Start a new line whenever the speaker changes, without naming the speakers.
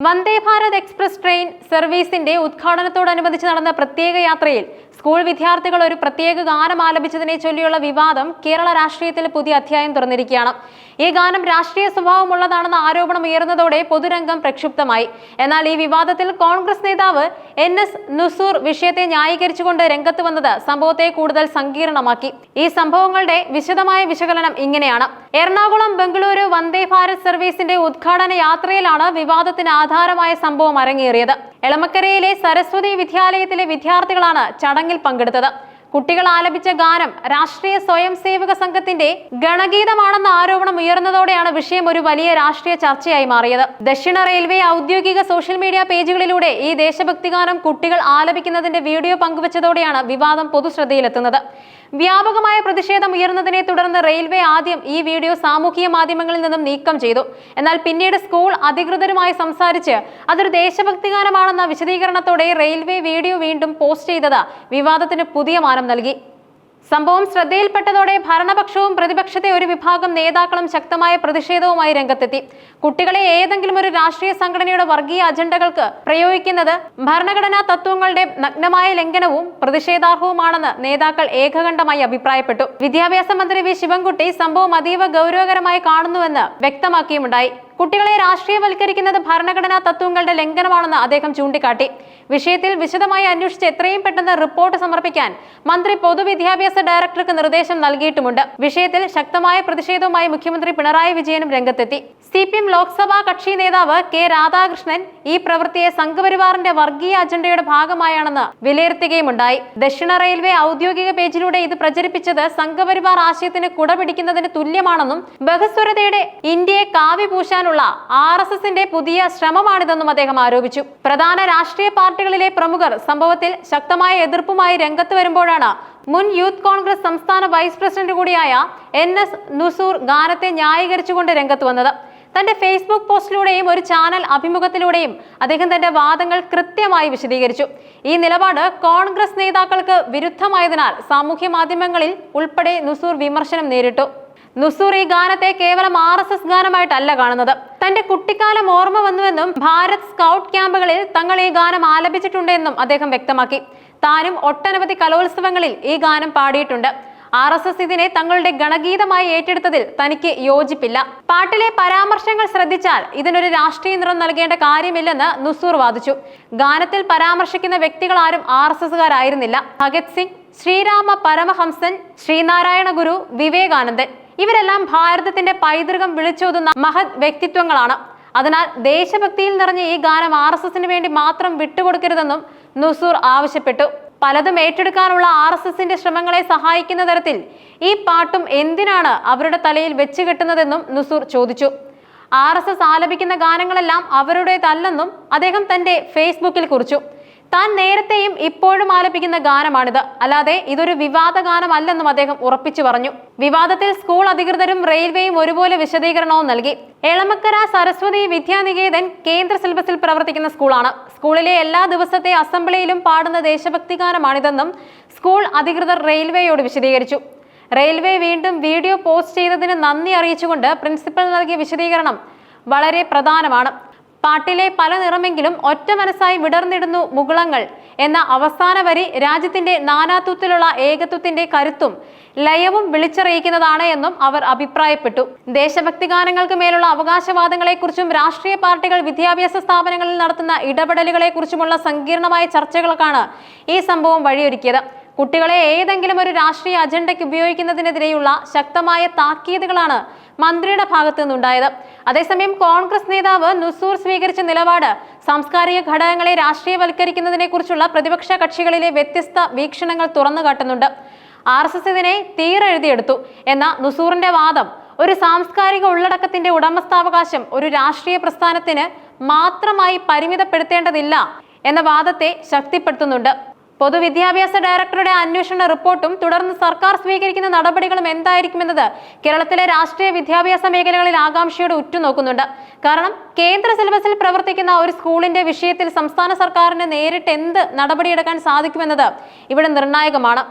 വന്ദേ Bharat express train സർവീസിന്റെ ഉദ്ഘാടനത്തോടനുബന്ധിച്ച് നടന്ന പ്രത്യേക യാത്രയിൽ സ്കൂൾ വിദ്യാർത്ഥികൾ ഒരു പ്രത്യേക ഗാനം ആലപിച്ചതിനെ ചൊല്ലിയുള്ള വിവാദം കേരള രാഷ്ട്രീയത്തിൽ പുതിയ അധ്യായം തുറന്നിരിക്കുകയാണ്. ഈ ഗാനം രാഷ്ട്രീയ സ്വഭാവമുള്ളതാണെന്ന ആരോപണം ഉയർന്നതോടെ പൊതുരംഗം പ്രക്ഷുബ്ധമായി. എന്നാൽ ഈ വിവാദത്തിൽ കോൺഗ്രസ് നേതാവ് എൻ എസ് നുസൂർ വിഷയത്തെ ന്യായീകരിച്ചുകൊണ്ട് രംഗത്ത് വന്നത് സംഭവത്തെ കൂടുതൽ സങ്കീർണമാക്കി. ഈ സംഭവങ്ങളുടെ വിശദമായ വിശകലനം ഇങ്ങനെയാണ്. എറണാകുളം ബംഗളൂരു വന്ദേ ഭാരത് സർവീസിന്റെ ഉദ്ഘാടന യാത്രയിലാണ് വിവാദത്തിന് ആധാരമായ സംഭവം അരങ്ങേറിയത്. എളമക്കരയിലെ സരസ്വതി വിദ്യാലയത്തിലെ വിദ്യാർത്ഥികളാണ് ചടങ്ങിൽ പങ്കെടുത്തത്. കുട്ടികൾ ആലപിച്ച ഗാനം രാഷ്ട്രീയ സ്വയം സേവക സംഘത്തിന്റെ ഗണഗീതമാണെന്ന ആരോപണം ഉയർന്നതോടെയാണ് വിഷയം ഒരു വലിയ രാഷ്ട്രീയ ചർച്ചയായി മാറിയത്. ദക്ഷിണ റെയിൽവേ ഔദ്യോഗിക സോഷ്യൽ മീഡിയ പേജുകളിലൂടെ ഈ ദേശഭക്തി ഗാനം കുട്ടികൾ ആലപിക്കുന്നതിന്റെ വീഡിയോ പങ്കുവച്ചതോടെയാണ് വിവാദം പൊതുശ്രദ്ധയിലെത്തുന്നത്. വ്യാപകമായ പ്രതിഷേധം ഉയർന്നതിനെ തുടർന്ന് റെയിൽവേ ആദ്യം ഈ വീഡിയോ സാമൂഹിക മാധ്യമങ്ങളിൽ നിന്നും നീക്കം ചെയ്തു. എന്നാൽ പിന്നീട് സ്കൂൾ അധികൃതരുമായി സംസാരിച്ച് അതൊരു ദേശഭക്തി ഗാനമാണെന്ന വിശദീകരണത്തോടെ റെയിൽവേ വീഡിയോ വീണ്ടും പോസ്റ്റ് ചെയ്തത് വിവാദത്തിന് പുതിയ മാനം നൽകി. സംഭവം ശ്രദ്ധയിൽപ്പെട്ടതോടെ ഭരണപക്ഷവും പ്രതിപക്ഷത്തെ ഒരു വിഭാഗം നേതാക്കളും ശക്തമായ പ്രതിഷേധവുമായി രംഗത്തെത്തി. കുട്ടികളെ ഏതെങ്കിലും ഒരു രാഷ്ട്രീയ സംഘടനയുടെ വർഗീയ അജണ്ടകൾക്ക് പ്രയോഗിക്കുന്നത് ഭരണഘടനാ തത്വങ്ങളുടെ നഗ്നമായ ലംഘനവും പ്രതിഷേധാർഹവുമാണെന്ന് നേതാക്കൾ ഏകകണ്ഠമായി അഭിപ്രായപ്പെട്ടു. വിദ്യാഭ്യാസ മന്ത്രി വി ശിവൻകുട്ടി സംഭവം അതീവ ഗൗരവകരമായി കാണുന്നുവെന്ന് വ്യക്തമാക്കിയുമുണ്ടായി. കുട്ടികളെ രാഷ്ട്രീയവൽക്കരിക്കുന്നത് ഭരണഘടനാ തത്വങ്ങളുടെ ലംഘനമാണെന്ന് അദ്ദേഹം ചൂണ്ടിക്കാട്ടി. വിഷയത്തിൽ വിശദമായി അന്വേഷിച്ച് എത്രയും പെട്ടെന്ന് റിപ്പോർട്ട് സമർപ്പിക്കാൻ മന്ത്രി പൊതുവിദ്യാഭ്യാസ ഡയറക്ടർക്ക് നിർദ്ദേശം നൽകിയിട്ടുമുണ്ട്. വിഷയത്തിൽ ശക്തമായ പ്രതിഷേധവുമായി മുഖ്യമന്ത്രി പിണറായി വിജയനും രംഗത്തെത്തി. സി പി എം ലോക്സഭാ കക്ഷി നേതാവ് കെ രാധാകൃഷ്ണൻ ഈ പ്രവൃത്തിയെ സംഘപരിവാറിന്റെ വർഗീയ അജണ്ടയുടെ ഭാഗമായാണെന്ന് വിലയിരുത്തുകയുമുണ്ടായി. ദക്ഷിണ റെയിൽവേ ഔദ്യോഗിക പേജിലൂടെ ഇത് പ്രചരിപ്പിച്ചത് സംഘപരിവാർ ആശയത്തിന് കുടപിടിക്കുന്നതിന് തുല്യമാണെന്നും ബഹസ്വരതയുടെ ഇന്ത്യയെ കാവ്യ പൂശാനുള്ള ആർ എസ് എസിന്റെ പുതിയ ശ്രമമാണിതെന്നും അദ്ദേഹം ആരോപിച്ചു. പ്രധാന രാഷ്ട്രീയ പാർട്ടികളിലെ പ്രമുഖർ സംഭവത്തിൽ ശക്തമായ എതിർപ്പുമായി രംഗത്ത് വരുമ്പോഴാണ് മുൻ യൂത്ത് കോൺഗ്രസ് സംസ്ഥാന വൈസ് പ്രസിഡന്റ് കൂടിയായ എൻ എസ് നുസൂർ ഗാനത്തെ ന്യായീകരിച്ചുകൊണ്ട് രംഗത്ത് വന്നത്. തന്റെ ഫേസ്ബുക്ക് പോസ്റ്റിലൂടെയും ഒരു ചാനൽ അഭിമുഖത്തിലൂടെയും അദ്ദേഹം തന്റെ വാദങ്ങൾ കൃത്യമായി വിശദീകരിച്ചു. ഈ നിലപാട് കോൺഗ്രസ് നേതാക്കൾക്ക് വിരുദ്ധമായതിനാൽ സാമൂഹ്യ മാധ്യമങ്ങളിൽ ഉൾപ്പെടെ നുസൂർ വിമർശനം നേരിട്ടു. നുസൂർ ഈ ഗാനത്തെ കേവലം ആർ എസ് എസ് ഗാനമായിട്ടല്ല കാണുന്നത്. തന്റെ കുട്ടിക്കാലം ഓർമ്മ വന്നുവെന്നും ഭാരത് സ്കൗട്ട് ക്യാമ്പുകളിൽ തങ്ങൾ ഈ ഗാനം ആലപിച്ചിട്ടുണ്ടെന്നും അദ്ദേഹം വ്യക്തമാക്കി. താനും ഒട്ടനവധി കലോത്സവങ്ങളിൽ ഈ ഗാനം പാടിയിട്ടുണ്ട്. ആർ എസ് എസ് ഇതിനെ തങ്ങളുടെ ഗണഗീതമായി ഏറ്റെടുത്തതിൽ തനിക്ക് യോജിപ്പില്ല. പാട്ടിലെ പരാമർശങ്ങൾ ശ്രദ്ധിച്ചാൽ ഇതിനൊരു രാഷ്ട്രീയ നിറം നൽകേണ്ട കാര്യമില്ലെന്ന് നുസൂർ വാദിച്ചു. ഗാനത്തിൽ പരാമർശിക്കുന്ന വ്യക്തികൾ ആരും ആർ എസ് എസുകാരായിരുന്നില്ല ഭഗത് സിംഗ് ശ്രീരാമ പരമഹംസൻ ശ്രീനാരായണ ഗുരു വിവേകാനന്ദൻ. ഇവരെല്ലാം ഭാരതത്തിന്റെ പൈതൃകം വിളിച്ചോതുന്ന മഹത് വ്യക്തിത്വങ്ങളാണ്. അതിനാൽ ദേശഭക്തിയിൽ നിറഞ്ഞ ഈ ഗാനം ആർ എസ് എസിന് വേണ്ടി മാത്രം വിട്ടുകൊടുക്കരുതെന്നും നുസൂർ ആവശ്യപ്പെട്ടു. പലതും ഏറ്റെടുക്കാനുള്ള ആർ എസ് എസിന്റെ ശ്രമങ്ങളെ സഹായിക്കുന്ന തരത്തിൽ ഈ പാട്ടും എന്തിനാണ് അവരുടെ തലയിൽ വെച്ച് കെട്ടുന്നതെന്നും നുസൂർ ചോദിച്ചു. ആർ എസ് എസ് ആലപിക്കുന്ന ഗാനങ്ങളെല്ലാം അവരുടേതല്ലെന്നും അദ്ദേഹം തന്റെ ഫേസ്ബുക്കിൽ കുറിച്ചു. താൻ നേരത്തെയും ഇപ്പോഴും ആലപിക്കുന്ന ഗാനമാണിത്. അല്ലാതെ ഇതൊരു വിവാദ ഗാനമല്ലെന്നും അദ്ദേഹം ഉറപ്പിച്ചു പറഞ്ഞു. വിവാദത്തിൽ സ്കൂൾ അധികൃതരും റെയിൽവേയും ഒരുപോലെ വിശദീകരണവും നൽകി. എളമക്കര സരസ്വതി വിദ്യാനികേതൻ കേന്ദ്ര സിലബസിൽ പ്രവർത്തിക്കുന്ന സ്കൂളാണ്. സ്കൂളിലെ എല്ലാ ദിവസത്തെ അസംബ്ലിയിലും പാടുന്ന ദേശഭക്തി ഗാനമാണിതെന്നും സ്കൂൾ അധികൃതർ റെയിൽവേയോട് വിശദീകരിച്ചു. റെയിൽവേ വീണ്ടും വീഡിയോ പോസ്റ്റ് ചെയ്തതിന് നന്ദി അറിയിച്ചുകൊണ്ട് പ്രിൻസിപ്പൽ നൽകിയ വിശദീകരണം വളരെ പ്രധാനമാണ്. പാട്ടിലെ പല നിറമെങ്കിലും ഒറ്റ മനസ്സായി വിടർന്നിടുന്നു മുകുളങ്ങൾ എന്ന അവസാന വരി രാജ്യത്തിന്റെ നാനാത്വത്തിലുള്ള ഏകത്വത്തിന്റെ കരുത്തും ലയവും വിളിച്ചറിയിക്കുന്നതാണ് എന്നും അവർ അഭിപ്രായപ്പെട്ടു. ദേശഭക്തി ഗാനങ്ങൾക്ക് മേലുള്ള അവകാശവാദങ്ങളെക്കുറിച്ചും രാഷ്ട്രീയ പാർട്ടികൾ വിദ്യാഭ്യാസ സ്ഥാപനങ്ങളിൽ നടത്തുന്ന ഇടപെടലുകളെക്കുറിച്ചുമുള്ള സങ്കീർണമായ ചർച്ചകൾക്കാണ് ഈ സംഭവം വഴിയൊരുക്കിയത്. കുട്ടികളെ ഏതെങ്കിലും ഒരു രാഷ്ട്രീയ അജണ്ടയ്ക്ക് ഉപയോഗിക്കുന്നതിനെതിരെയുള്ള ശക്തമായ താക്കീതുകളാണ് മന്ത്രിയുടെ ഭാഗത്തു നിന്നുണ്ടായത്. അതേസമയം കോൺഗ്രസ് നേതാവ് നുസൂർ സ്വീകരിച്ച നിലപാട് സാംസ്കാരിക ഘടകങ്ങളെ രാഷ്ട്രീയവൽക്കരിക്കുന്നതിനെ കുറിച്ചുള്ള പ്രതിപക്ഷ കക്ഷികളിലെ വ്യത്യസ്ത വീക്ഷണങ്ങൾ തുറന്നു കാട്ടുന്നുണ്ട്. ആർ എസ് എസ് ഇതിനെ തീരെഴുതിയെടുത്തു. എന്ന നുസൂറിന്റെ വാദം ഒരു സാംസ്കാരിക ഉള്ളടക്കത്തിന്റെ ഉടമസ്ഥാവകാശം ഒരു രാഷ്ട്രീയ പ്രസ്ഥാനത്തിന് മാത്രമായി പരിമിതപ്പെടുത്തേണ്ടതില്ല എന്ന വാദത്തെ ശക്തിപ്പെടുത്തുന്നുണ്ട്. പൊതുവിദ്യാഭ്യാസ ഡയറക്ടറുടെ അന്വേഷണ റിപ്പോർട്ടും തുടർന്ന് സർക്കാർ സ്വീകരിക്കുന്ന നടപടികളും എന്തായിരിക്കുമെന്നത് കേരളത്തിലെ രാഷ്ട്രീയ വിദ്യാഭ്യാസ മേഖലകളിൽ ആകാംക്ഷയോടെ ഉറ്റുനോക്കുന്നുണ്ട്. കാരണം കേന്ദ്ര സിലബസിൽ പ്രവർത്തിക്കുന്ന ഒരു സ്കൂളിന്റെ വിഷയത്തിൽ സംസ്ഥാന സർക്കാരിന് നേരിട്ട് എന്ത് നടപടിയെടുക്കാൻ സാധിക്കുമെന്നത് ഇവിടെ നിർണായകമാണ്.